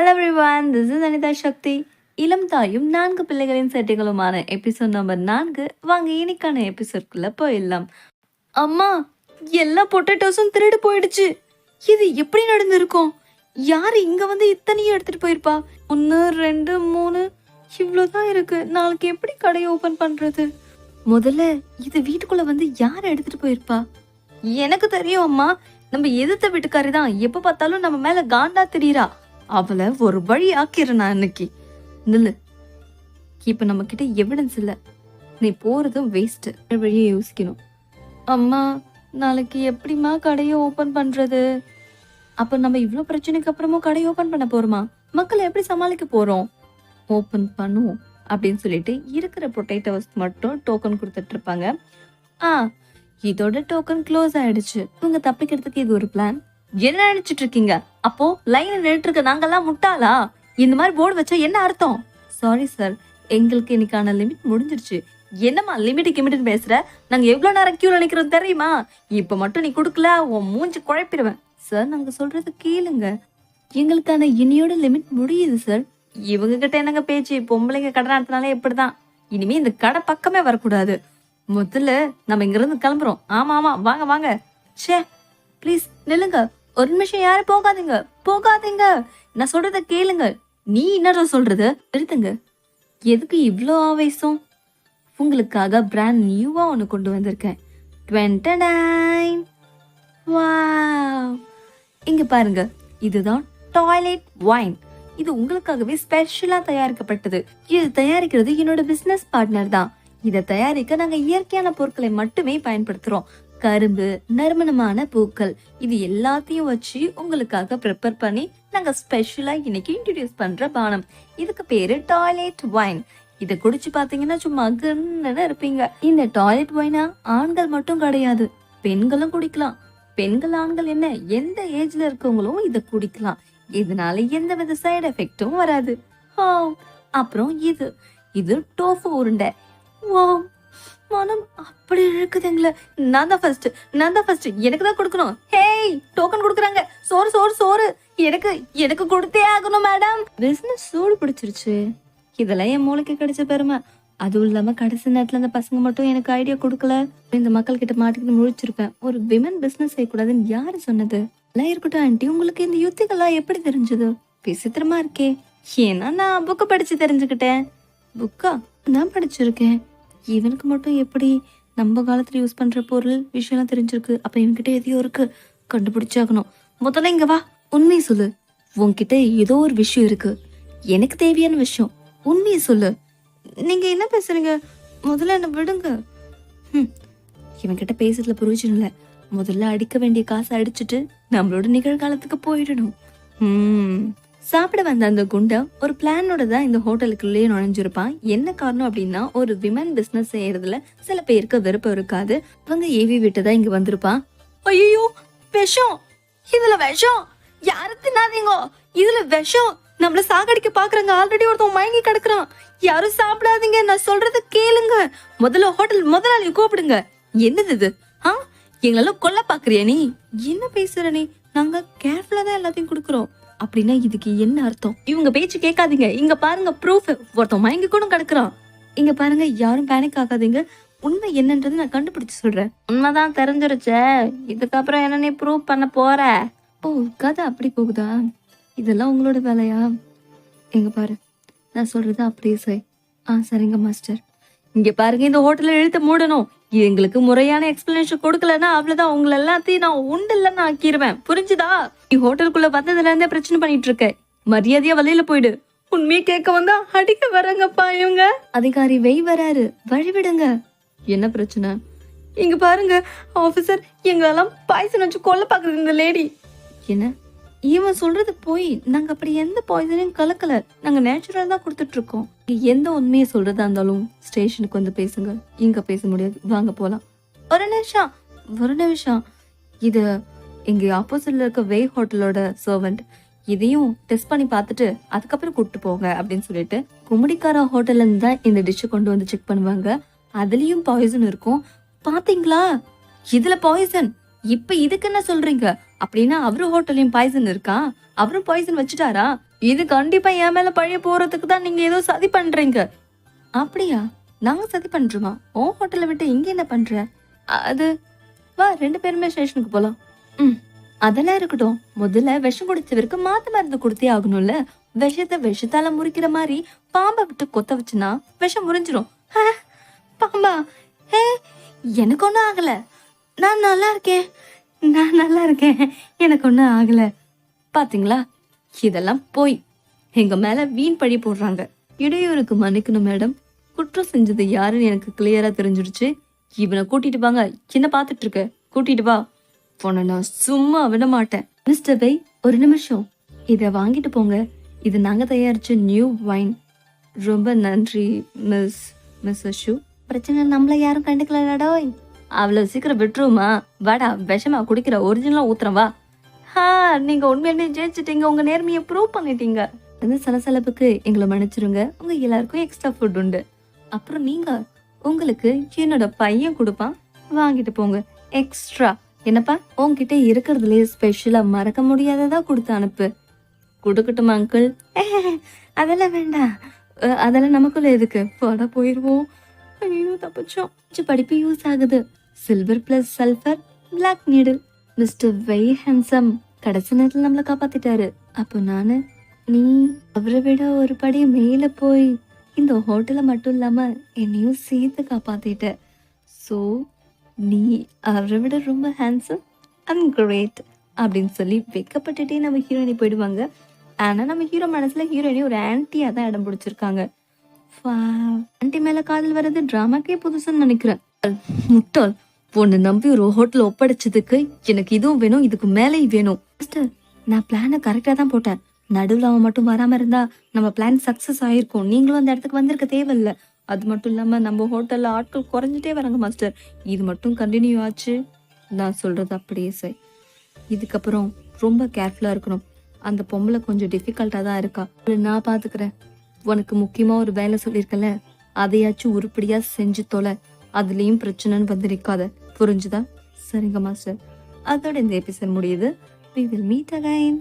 Hello everyone this is Anitha Sakthi இளம் தாயும் நான்கு பிள்ளைகளின் சட்டைகளுமான எபிசோட் நம்பர் நான்கு வாங்க இன்னைக்கான எபிசோட்குள்ள போயிடலாம். அம்மா எல்லா பொட்டேட்டோஸும் திருடு போயிடுச்சு. இது எப்படி நடந்திருக்கும்? யார் இங்க வந்து இத்தனையும் எடுத்துட்டு போயிருப்பா? ஒன்று ரெண்டு மூணு இவ்வளோதான் இருக்கு. நாளைக்கு எப்படி கடையை ஓபன் பண்றது? முதல்ல இது வீட்டுக்குள்ள வந்து யார் எடுத்துட்டு போயிருப்பா? எனக்கு தெரியும் அம்மா. நம்ம எதிர்த்த வீட்டுக்காரி தான். எப்ப பார்த்தாலும் நம்ம மேல காண்டா தெரியுறா. அவளை ஒரு வழி ஆக்கிறேன் நான் இன்னைக்கு. நில்லு. இப்ப நம்ம கிட்ட எவிடன்ஸ் இல்ல. நீ போறதும் வேஸ்ட் வழியை யோசிக்கணும். அம்மா நாளைக்கு எப்படிம்மா கடையை ஓபன் பண்றது? அப்ப நம்ம இவ்வளோ பிரச்சனைக்கு அப்புறமும் கடையை ஓபன் பண்ண போறோமா? மக்களை எப்படி சமாளிக்க போறோம்? ஓபன் பண்ணுவோம் அப்படின்னு சொல்லிட்டு இருக்கிற பொட்டேட்டோஸ் மட்டும் டோக்கன் கொடுத்துட்டு இருப்பாங்க. ஆ இதோட டோக்கன் க்ளோஸ் ஆயிடுச்சு. இவங்க தப்பிக்கிறதுக்கு இது ஒரு பிளான் என்ன நினைச்சிட்டு இருக்கீங்க? அப்போ லைன் நின்றுட்டு இருக்க நாங்கெல்லாம் முட்டாளா? இந்த மாதிரி போர்டு வச்சா என்ன அர்த்தம்? சாரி சார் எங்களுக்கு இன்னைக்கான லிமிட் முடிஞ்சிருச்சு. என்னம்மா லிமிட் கிமிட்னு பேசுற? நாங்க எவ்வளவு நேரம் கியூல நிக்கிறோம் தெரியுமா? இப்ப மட்டும் நீ கொடுக்கல உன் மூஞ்சி குழப்பிடுவேன். சார் நாங்க சொல்றது கேளுங்க. எங்களுக்கான இனியோட லிமிட் முடியுது சார் இவங்க கிட்ட என்னங்க பேச்சு? பொம்பளைங்க கடை நடத்தினாலே இப்படிதான். இனிமே இந்த கடை பக்கமே வரக்கூடாது. முதல்ல நம்ம இங்க இருந்து கிளம்புறோம். ஆமா ஆமா வாங்க வாங்க. ச்சே ப்ளீஸ் நில்லுங்க. ஒரு நிமிஷம் யாரும் போகாதீங்க போகாதீங்க. நான் சொல்றத கேளுங்க. நீ என்னடா சொல்றது? நிறுத்துங்க. எதுக்கு இவ்வளோ ஆவேசம்? உங்களுக்காக பிராண்ட் நியூவா ஒன்று கொண்டு வந்திருக்கேன். டுவெண்ட்டி வாவ் இங்க பாருங்க. இதுதான் டாய்லெட் வைன் இது உங்களுக்காகவே ஸ்பெஷலா தயாரிக்கப்பட்டது. இது தயாரிக்கிறது என்னோட பிசினஸ் பார்ட்னர் தான். இதை தயாரிக்க நாங்க இயற்கையான பொருட்களை மட்டுமே பயன்படுத்துறோம். கரும்பு நறுமணமான பூக்கள் இது எல்லாத்தையும் வச்சு உங்களுக்காக ப்ரிப்பேர் பண்ணி நாங்க ஸ்பெஷலா இன்னைக்கு இன்ட்ரடியூஸ் பண்ற பானம். இதுக்கு பேரு டாய்லெட் வைன் இதை குடிச்சு பாத்தீங்கன்னா சும்மா அகன்னு இருப்பீங்க. இந்த டாய்லெட் வைனா ஆண்கள் மட்டும் கிடையாது பெண்களும் குடிக்கலாம். பெண்கள் ஆண்கள் என்ன எந்த ஏஜ்ல இருக்கவங்களும் இதை குடிக்கலாம். இதனால எந்த வித சைடு எஃபெக்டும் வராது. அப்புறம் இது. இது டோஃபு உருண்டை. வாவ் மனம் அப்படி இருக்குதுங்களே நான் தான் ஃபர்ஸ்ட் நான் தான் ஃபர்ஸ்ட் எனக்கு தான் கொடுக்கணும். ஹேய் டோக்கன் கொடுக்குறாங்க. சோறு சோறு சோறு. எனக்கு எனக்கு கொடுத்தே ஆகணும் மேடம் பிசினஸ் சூடு பிடிச்சிருச்சு. இதெல்லாம் என் மூளைக்கு கிடைச்ச பெருமை. அதுவும் இல்லாம கடைசி நேரத்துல இந்த பசங்க மட்டும் எனக்கு ஐடியா கொடுக்கல. இந்த மக்கள் கிட்ட மாட்டிக்கிட்டு முழிச்சிருப்பேன். ஒரு விமன் பிசினஸ் செய்யக்கூடாதுன்னு யாரு சொன்னது? எல்லாம் இருக்கட்டும் ஆண்டி உங்களுக்கு இந்த யுத்திகள்லாம் எப்படி தெரிஞ்சது? விசித்திரமா இருக்கே. ஏன்னா நான் புக்கு படிச்சு தெரிஞ்சுக்கிட்டேன். புக்கா நான் படிச்சிருக்கேன். இவனுக்கு மட்டும் எப்படி நம்ம காலத்தில் யூஸ் பண்ணுற பொருள் விஷயம்லாம் தெரிஞ்சிருக்கு? அப்போ இவன்கிட்ட எதையோ இருக்கு. கண்டுபிடிச்சாகணும். முதல்ல இங்க வா. உண்மையை சொல்லு. உன்கிட்ட ஏதோ ஒரு விஷயம் இருக்கு. எனக்கு தேவையான விஷயம். உண்மையை சொல்லு. நீங்க என்ன பேசுறீங்க? முதல்ல என்ன விடுங்க. ம் இவன்கிட்ட பேசுறதுல புரியோஜனம் இல்லை. முதல்ல அடிக்க வேண்டிய காசை அடிச்சுட்டு நம்மளோட நிகழ்காலத்துக்கு போயிடணும். ம் சாப்பிட வந்த அந்த குண்டை ஒரு பிளானோட தான் இந்த ஹோட்டலுக்குள்ளேயே நுழைஞ்சிருப்பான். என்ன காரணம் அப்படின்னா ஒரு விமன் பிசினஸ் செய்யறதுல சில பேருக்கு விருப்பம் இருக்காது. அவங்க ஏவி விட்டு தான் இங்க வந்திருப்பான். ஐயோ விஷம்! இதுல விஷம்! யாரு தின்னாதீங்க! இதுல விஷம்! நம்மள சாகடிக்க பாக்குறாங்க ஆல்ரெடி ஒருத்தன் மயங்கி கிடக்குறான். யாரும் சாப்பிடாதீங்க நான் சொல்றது கேளுங்க. முதல்ல ஹோட்டல் முதலாளி கூப்பிடுங்க. என்னது இது? ஆ? எங்களெல்லாம் கொல்ல பாக்குறியா நீ? என்ன பேசுற நீ? நாங்க கேர்ஃபுல்லா தான் எல்லாத்தையும் கொடுக்குறோம். அப்படின்னா இதுக்கு என்ன அர்த்தம்? இவங்க பேச்சு கேட்காதீங்க. இங்க பாருங்க ப்ரூஃப் ஒருத்தன் மயங்கி கூட கிடக்குறான். இங்க பாருங்க யாரும் பேனிக் ஆகாதீங்க. உண்மை என்னன்றது நான் கண்டுபிடிச்சு சொல்றேன். உண்மைதான் தெரிஞ்சிருச்சே. இதுக்கப்புறம் என்ன நீ ப்ரூவ் பண்ண போற? ஓ கதை அப்படி போகுதா? இதெல்லாம் உங்களோட வேலையா? எங்க பாரு நான் சொல்றது அப்படியே செய். ஆ சரிங்க மாஸ்டர் இங்க பாருங்க இந்த ஹோட்டல்ல எழுத்து மூடணும். எங்களுக்கு முறையான எக்ஸ்பிளனேஷன் கொடுக்கலன்னா அவ்வளவுதான். உங்களை எல்லாத்தையும் நான் உண்டு இல்லைன்னு ஆக்கிடுவேன் புரிஞ்சுதா? நீ ஹோட்டலுக்குள்ள வந்ததுல இருந்தே பிரச்சனை பண்ணிட்டு இருக்க. மரியாதையா வெளியில போயிடு. உண்மையை கேட்க வந்தா அடிக்க வராங்கப்பா இவங்க. அதிகாரி வெய் வராரு. வழிவிடுங்க. என்ன பிரச்சனை? இங்க பாருங்க ஆபீசர் எங்களெல்லாம் பாய்சன் வச்சு கொல்ல பாக்குறது இந்த லேடி என்ன? இவன் சொல்றது போய் நாங்க அப்படி எந்த பாய்சனையும் கலக்கல. நாங்க நேச்சுரல் தான் கொடுத்துட்டு இருக்கோம் எந்த உண்மையை சொல்றதா இருந்தாலும் ஸ்டேஷனுக்கு வந்து பேசுங்க. இங்க பேச முடியாது. வாங்க போலாம். ஒரு நிமிஷம். ஒரு நிமிஷம். இது இங்க ஆப்போசிட்ல இருக்க வே ஹோட்டலோட சர்வெண்ட் இதையும் டெஸ்ட் பண்ணி பார்த்துட்டு அதுக்கப்புறம் கூப்பிட்டு போங்க அப்படின்னு சொல்லிட்டு கும்மிடிக்கார ஹோட்டல்ல இருந்து தான் இந்த டிஷ்ஷை கொண்டு வந்து செக் பண்ணுவாங்க. அதுலயும் பாய்சன் இருக்கும். பாத்தீங்களா? இதுல பாய்சன் இப்ப இதுக்கு என்ன சொல்றீங்க? அப்படின்னா அவரு ஹோட்டல்லையும் பாய்சன் இருக்கா? அவரும் பாய்சன் வச்சுட்டாரா? இது கண்டிப்பா என் மேல பழைய போறதுக்கு தான் நீங்க ஏதோ சதி பண்றீங்க. அப்படியா? நாங்க சதி பண்றோமா? ஓ ஹோட்டலை விட்டு இங்க என்ன பண்ற? அது வா ரெண்டு பேருமே ஸ்டேஷனுக்கு போலாம். ம் அதெல்லாம் இருக்கட்டும். முதல்ல விஷம் குடிச்சவருக்கு மாத்து மருந்து கொடுத்தே ஆகணும்ல. விஷத்தை விஷத்தால முறிக்கிற மாதிரி பாம்பை விட்டு கொத்த வச்சுனா விஷம் முறிஞ்சிரும். பாம்பா. ஹே எனக்கு ஒன்றும் ஆகல. நான் நல்லா இருக்கேன். நான் நல்லா இருக்கேன். எனக்கு ஒன்றும் ஆகலை. பாத்தீங்களா? இதெல்லாம் போய். எங்க மேல வீண் பழி போடுறாங்க. இடையூறுக்கு மன்னிக்கணும் மேடம். குற்றம் செஞ்சது யாருன்னு எனக்கு கிளியரா தெரிஞ்சிடுச்சு. இவனை கூட்டிட்டு வாங்க. என்ன பாத்துட்டு இருக்க? கூட்டிட்டு வா. போன நான் சும்மா விட மாட்டேன். மிஸ்டர் பை ஒரு நிமிஷம். இத வாங்கிட்டு போங்க. இது நாங்க தயாரிச்ச நியூ வைன் ரொம்ப நன்றி மிஸ் மிஸ் அஷு பிரச்சனை நம்மள யாரும் கண்டுக்கலடா அவ்வளவு சீக்கிரம் விட்டுருமா வாடா விஷமா குடிக்கிற ஒரிஜினலா ஊத்துறேன் வா. ஹா நீங்க உண்மையிலே ஜெயிச்சிட்டீங்க. உங்க நேர்மையை ப்ரூவ் பண்ணிட்டீங்க. இந்த சலசலப்புக்கு எங்களை மன்னிச்சிருங்க. உங்க எல்லாருக்கும் எக்ஸ்ட்ரா ஃபுட் உண்டு. அப்புறம் நீங்க உங்களுக்கு என்னோட பையன் கொடுப்பான். வாங்கிட்டு போங்க. எக்ஸ்ட்ரா என்னப்பா? உங்ககிட்ட இருக்கிறதுலயே ஸ்பெஷலா மறக்க முடியாததா கொடுத்து அனுப்பு. கொடுக்கட்டுமா அங்கிள் அதெல்லாம் வேண்டாம். அதெல்லாம் நமக்குள்ள எதுக்கு? போட போயிருவோம். ஐயோ தப்பிச்சோம். படிப்பு யூஸ் ஆகுது. Silver plus sulphur black needle mister வெய் ஹேண்ட்ஸம் கடைசி நேரத்தில் நம்மளை காப்பாத்திட்டாரு. அப்போ நானு நீ அவரை விட ஒரு படி மேல போய் இந்த ஹோட்டலை மட்டும் இல்லாம என்னையும் சேர்த்து காப்பாத்திட்ட. ஸோ நீ அவரை விட ரொம்ப ஹேண்ட்ஸம் அண்ட் கிரேட் அப்படின்னு சொல்லி வெக்கப்பட்டுட்டே நம்ம ஹீரோயினி போயிடுவாங்க. ஆனால் நம்ம ஹீரோ மனசுல ஹீரோயினி ஒரு ஆன்ட்டியா தான் இடம் பிடிச்சிருக்காங்க. ஆன்ட்டி மேல காதல் வர்றது டிராமாக்கே புதுசுன்னு நினைக்கிறேன். முட்டாள். உன்னை நம்பி ஒரு ஹோட்டல் ஒப்படைச்சதுக்கு எனக்கு இதுவும் வேணும் இதுக்கு மேலேயும் வேணும். நான் பிளானை கரெக்டா தான் போட்டேன். நடுவுல அவன் மட்டும் வராம இருந்தா நம்ம பிளான் சக்சஸ் ஆயிருக்கும். நீங்களும் அந்த இடத்துக்கு வந்திருக்க தேவையில்ல. அது மட்டும் இல்லாம நம்ம ஹோட்டல்ல ஆட்கள் குறைஞ்சிட்டே வராங்க மாஸ்டர் இது மட்டும் கண்டினியூ ஆச்சு. நான் சொல்றது அப்படியே சார் இதுக்கப்புறம் ரொம்ப கேர்ஃபுல்லா இருக்கணும். அந்த பொம்பளை கொஞ்சம் டிஃபிகல்ட்டா தான் இருக்கா. நான் பாத்துக்கிறேன். உனக்கு முக்கியமா ஒரு வேலை சொல்லியிருக்கல அதையாச்சும் உருப்படியா செஞ்சு தொலை. அதுலயும் பிரச்சனைன்னு வந்து நிக்காத. புரிஞ்சுதா? சரிங்க மாஸ்டர். அதோட இந்த எபிசோட் முடியுது. We will meet again